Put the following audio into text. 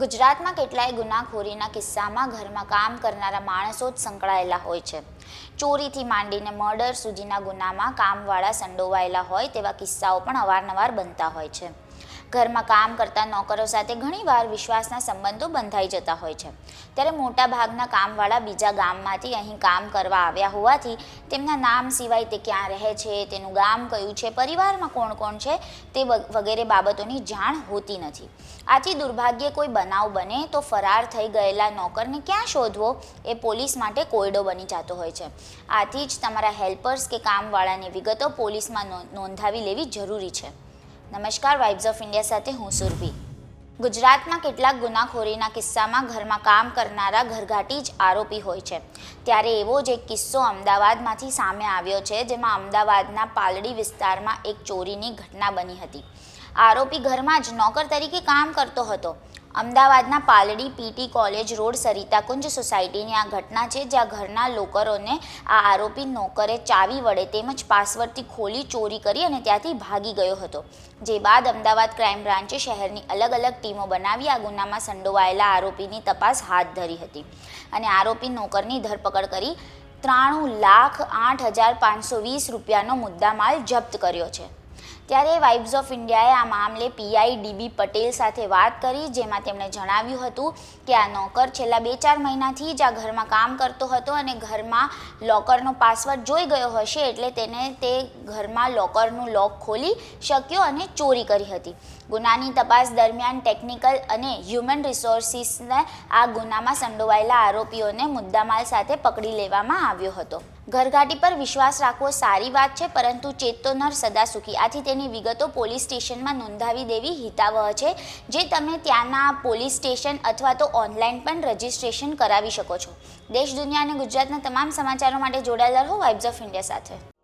ગુજરાતમાં કેટલાય ગુનાખોરીના કિસ્સામાં ઘરમાં કામ કરનારા માણસો જ સંકળાયેલા હોય છે. ચોરીથી માંડીને મર્ડર સુધીના ગુનામાં કામવાળા સંડોવાયેલા હોય તેવા કિસ્સાઓ પણ અવારનવાર બનતા હોય છે. ઘરમાં કામ કરતા નોકરો સાથે ઘણીવાર વિશ્વાસના સંબંધો બંધાઈ જતા હોય છે. ત્યારે મોટા ભાગના કામવાળા બીજા ગામમાંથી અહીં કામ કરવા આવ્યા હોવાથી તેમના નામ સિવાય તે ક્યાં રહે છે, તેનું ગામ કયું છે, પરિવારમાં કોણ કોણ છે તે વગેરે બાબતોની જાણ હોતી નથી. આથી દુર્ભાગ્યે કોઈ બનાવ બને તો ફરાર થઈ ગયેલા નોકરને ક્યાં શોધવો એ પોલીસ માટે કોયડો બની જતો હોય છે. આથી જ તમારા હેલ્પર્સ કે કામવાળાની વિગતો પોલીસમાં નોંધાવી લેવી જરૂરી છે. નમસ્કાર વાઇબ્સ ઓફ ઇન્ડિયા સાથે હું સુરભી. ગુજરાતમાં કેટલાક ગુનાખોરીના કિસ્સામાં ઘરમાં કામ કરનારા ઘરઘાટી જ આરોપી હોય છે. ત્યારે એવો જ એક કિસ્સો અમદાવાદમાંથી સામે આવ્યો છે, જેમાં અમદાવાદના પાલડી વિસ્તારમાં એક ચોરીની ઘટના બની હતી. આરોપી ઘરમાં જ નોકર તરીકે કામ કરતો હતો. અમદાવાદના Paldi PT college road Sarita Kunj સોસાયટીની આ ઘટના છે, જ્યાં ઘરના લોકરોને આ આરોપી નોકરે ચાવી વડે તેમજ પાસવર્ડથી ખોલી ચોરી કરી અને ત્યાંથી ભાગી ગયો હતો. જે બાદ અમદાવાદ ક્રાઇમ બ્રાન્ચે શહેરની અલગ અલગ ટીમો બનાવી આ ગુનામાં સંડોવાયેલા આરોપીની તપાસ હાથ ધરી હતી. અને આરોપી નોકરની ધરપકડ કરી ત્રાણું લાખ આઠ હજાર પાંચસો વીસ રૂપિયાનો મુદ્દામાલ જપ્ત કર્યો છે. ત્યારે વાઇબ્સ ઓફ ઇન્ડિયાએ આ મામલે પીઆઈ ડીબી પટેલ સાથે વાત કરી, જેમાં તેમણે જણાવ્યું હતું કે આ નોકર છેલ્લા બે ચાર મહિનાથી જ આ ઘરમાં કામ કરતો હતો અને ઘરમાં લોકરનો પાસવર્ડ જોઈ ગયો હશે એટલે તેને તે ઘરમાં લોકરનું લોક ખોલી શક્યો અને ચોરી કરી હતી. ગુનાની તપાસ દરમિયાન ટેકનિકલ અને હ્યુમન રિસોર્સિસને આ ગુનામાં સંડોવાયેલા આરોપીઓને મુદ્દામાલ સાથે પકડી લેવામાં આવ્યો હતો. ઘરઘાટી પર વિશ્વાસ રાખવો સારી વાત છે, પરંતુ ચેતો નર સદા સુખી આથી તેની વિગતો પોલીસ સ્ટેશનમાં નોંધાવી દેવી હિતાવહ છે, જે તમે ત્યાંના પોલીસ સ્ટેશન અથવા તો ઓનલાઈન પણ રજિસ્ટ્રેશન કરાવી શકો છો. દેશ, દુનિયા અને ગુજરાતના તમામ સમાચારો માટે જોડાયેલા રહો વાઇબ્સ ઓફ ઇન્ડિયા સાથે.